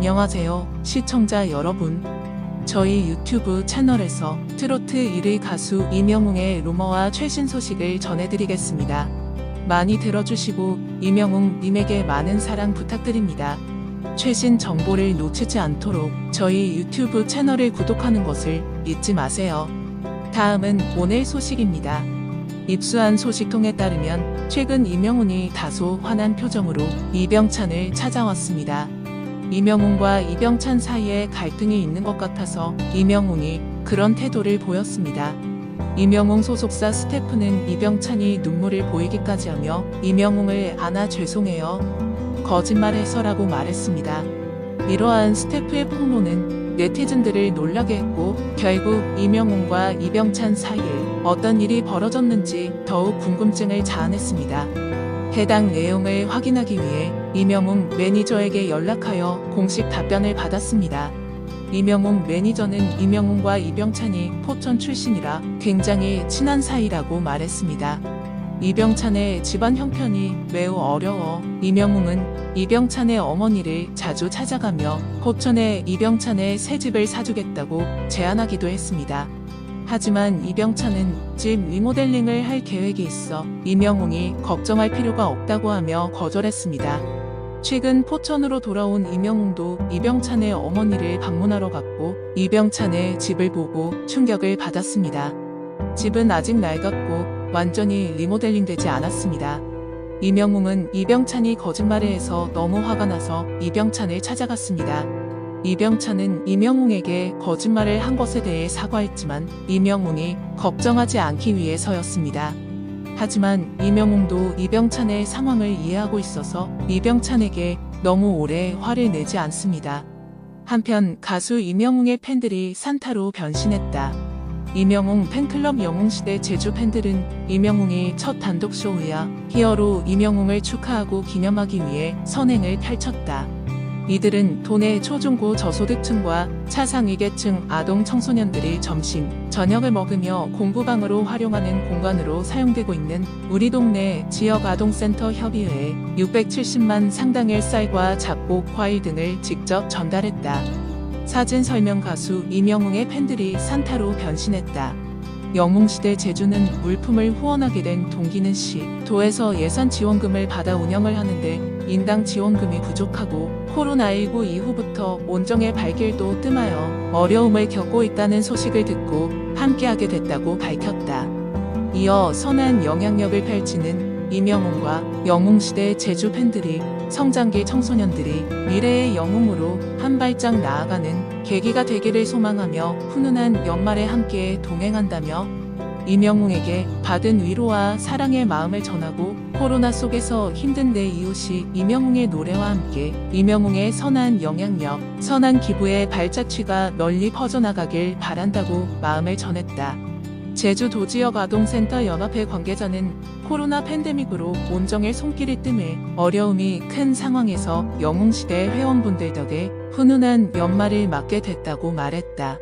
안녕하세요, 시청자 여러분. 저희 유튜브 채널에서 트로트 1위 가수 이명웅의 루머와 최신 소식을 전해드리겠습니다. 많이 들어주시고 이명웅 님에게 많은 사랑 부탁드립니다. 최신 정보를 놓치지 않도록 저희 유튜브 채널을 구독하는 것을 잊지 마세요. 다음은 오늘 소식입니다. 입수한 소식통에 따르면 최근 이명훈이 다소 화난 표정으로 이병찬을 찾아왔습니다. 이명훈과 이병찬 사이에 갈등이 있는 것 같아서 이명훈이 그런 태도를 보였습니다. 이명웅 소속사 스태프는 이병찬이 눈물을 보이기까지 하며 이명웅을 안아 죄송해요. 거짓말해서라고 말했습니다. 이러한 스태프의 폭로는 네티즌들을 놀라게 했고 결국 이명웅과 이병찬 사이에 어떤 일이 벌어졌는지 더욱 궁금증을 자아냈습니다. 해당 내용을 확인하기 위해 이명웅 매니저에게 연락하여 공식 답변을 받았습니다. 이명웅 매니저는 이명웅과 이병찬이 포천 출신이라 굉장히 친한 사이라고 말했습니다. 이병찬의 집안 형편이 매우 어려워 이명웅은 이병찬의 어머니를 자주 찾아가며 포천에 이병찬의 새 집을 사주겠다고 제안하기도 했습니다. 하지만 이병찬은 집 리모델링을 할 계획이 있어 이명웅이 걱정할 필요가 없다고 하며 거절했습니다. 최근 포천으로 돌아온 이명웅도 이병찬의 어머니를 방문하러 갔고 이병찬의 집을 보고 충격을 받았습니다. 집은 아직 낡았고 완전히 리모델링 되지 않았습니다. 이명웅은 이병찬이 거짓말을 해서 너무 화가 나서 이병찬을 찾아갔습니다. 이병찬은 이명웅에게 거짓말을 한 것에 대해 사과했지만 이명웅이 걱정하지 않기 위해서였습니다. 하지만 이명웅도 이병찬의 상황을 이해하고 있어서 이병찬에게 너무 오래 화를 내지 않습니다. 한편 가수 이명웅의 팬들이 산타로 변신했다. 이명웅 팬클럽 영웅시대 제주 팬들은 이명웅이 첫 단독 쇼이야 히어로 이명웅을 축하하고 기념하기 위해 선행을 펼쳤다. 이들은 도내 초중고 저소득층과 차상위계층 아동 청소년들이 점심, 저녁을 먹으며 공부방으로 활용하는 공간으로 사용되고 있는 우리 동네 지역 아동센터 협의회에 670만 상당의 쌀과 잡곡, 과일 등을 직접 전달했다. 사진 설명 가수 이명웅의 팬들이 산타로 변신했다. 영웅시대 제주는 물품을 후원하게 된 동기는 시, 도에서 예산 지원금을 받아 운영을 하는데 인당 지원금이 부족하고 코로나19 이후부터 온정의 발길도 뜸하여 어려움을 겪고 있다는 소식을 듣고 함께하게 됐다고 밝혔다. 이어 선한 영향력을 펼치는 이명웅과 영웅시대 제주 팬들이 성장기 청소년들이 미래의 영웅으로 한 발짝 나아가는 계기가 되기를 소망하며 훈훈한 연말에 함께 동행한다며 이명웅에게 받은 위로와 사랑의 마음을 전하고 코로나 속에서 힘든 내 이웃이 이명웅의 노래와 함께 이명웅의 선한 영향력, 선한 기부의 발자취가 널리 퍼져나가길 바란다고 마음을 전했다. 제주도 지역 아동센터 연합회 관계자는 코로나 팬데믹으로 온정의 손길이 뜸해 어려움이 큰 상황에서 영웅시대 회원분들 덕에 훈훈한 연말을 맞게 됐다고 말했다.